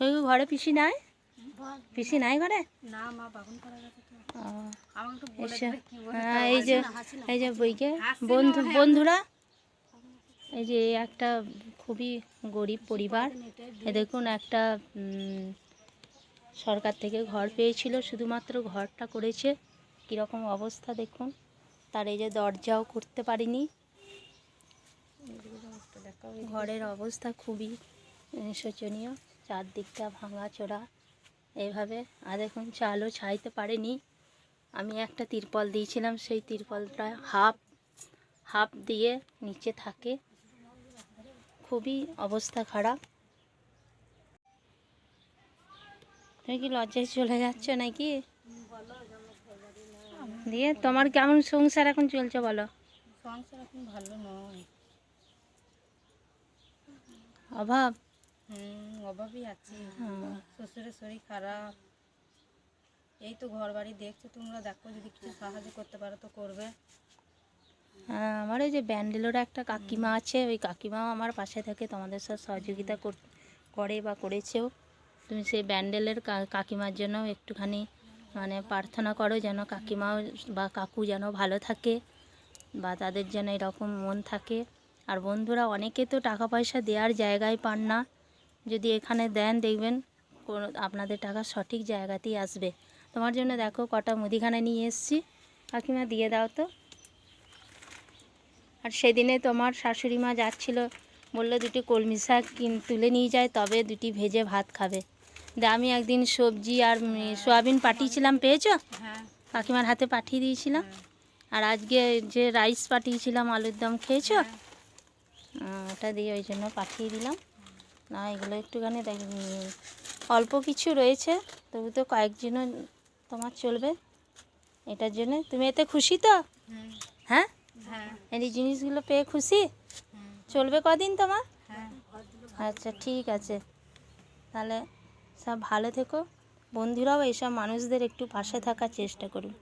ওই ঘরে পিসি নাই? পিসি নাই ঘরে? হ্যাঁ এই যে এই যে বইকে। বন্ধু বন্ধুরা এই যে একটা খুবই গরিব পরিবার। এ দেখুন একটা সরকার থেকে ঘর পেয়েছিল শুধুমাত্র ঘরটা করেছে। কীরকম অবস্থা দেখুন। তার এই যে দরজাও করতে পারিনি। ঘরের অবস্থা খুবই শোচনীয়। চারদিকটা ভাঙাচোরা। এইভাবে আর এখন চালও ছাইতে পারেনি। আমি একটা তিরপল দিয়েছিলাম সেই তিরপলটা হাফ হাফ দিয়ে নিচে থাকে। খুবই অবস্থা খারাপ। তুমি কি লজ্জায় চলে যাচ্ছ নাকি? দিয়ে তোমার কেমন সংসার এখন চলছে বলো? সংসার এখন ভালো নয়। অভাব? হুম। অভাবই আছে। হ্যাঁ। শ্বশুরের শরীর খারাপ। এই তো ঘর বাড়ি দেখছ তোমরা দেখো যদি কিছু সাহায্য করতে পারো তো করবে। হ্যাঁ, আমার ওই যে ব্যান্ডেলোর একটা কাকিমা আছে ওই কাকিমাও আমার পাশে থাকে তোমাদের সাথে সহযোগিতা করে বা করেছেও। তুমি সেই ব্যান্ডেলের কাকিমার জন্য একটুখানি মানে প্রার্থনা করো যেন কাকিমাও বা কাকু যেন ভালো থাকে বা তাদের যেন এরকম মন থাকে। আর বন্ধুরা অনেকে তো টাকা পয়সা দেওয়ার জায়গায় পান না। যদি এখানে দেন দেখবেন কোনো আপনাদের টাকা সঠিক জায়গাতেই আসবে। তোমার জন্য দেখো কটা মুদিখানা নিয়ে এসছি। কাকিমা দিয়ে দাও তো। আর সেদিনে তোমার শাশুড়ি মা যাচ্ছিল বলল দুটি কলমি শাক কিন তুলে নিয়ে যায় তবে দুটি ভেজে ভাত খাবে। আমি একদিন সবজি আর উম, সোয়াবিন পাঠিয়েছিলাম পেয়েছ? হ্যাঁ। কাকিমার হাতে পাঠিয়ে দিয়েছিলাম। আর আজকে যে রাইস পাঠিয়েছিলাম আলুর দম খেয়েছো? ওটা দিয়ে ওই জন্য পাঠিয়ে দিলাম। না এগুলো একটুখানি দেখ অল্প কিছু রয়েছে তবু তো কয়েকজনও তোমার চলবে। এটার জন্য। তুমি এতে খুশি তো? হ্যাঁ? হ্যাঁ। এই জিনিসগুলো পেয়ে খুশি? চলবে কদিন তোমার? হ্যাঁ। আচ্ছা ঠিক আছে। তাহলে সব ভালো থেকো। বন্ধুরাও এইসব মানুষদের একটু পাশে থাকার চেষ্টা করুন।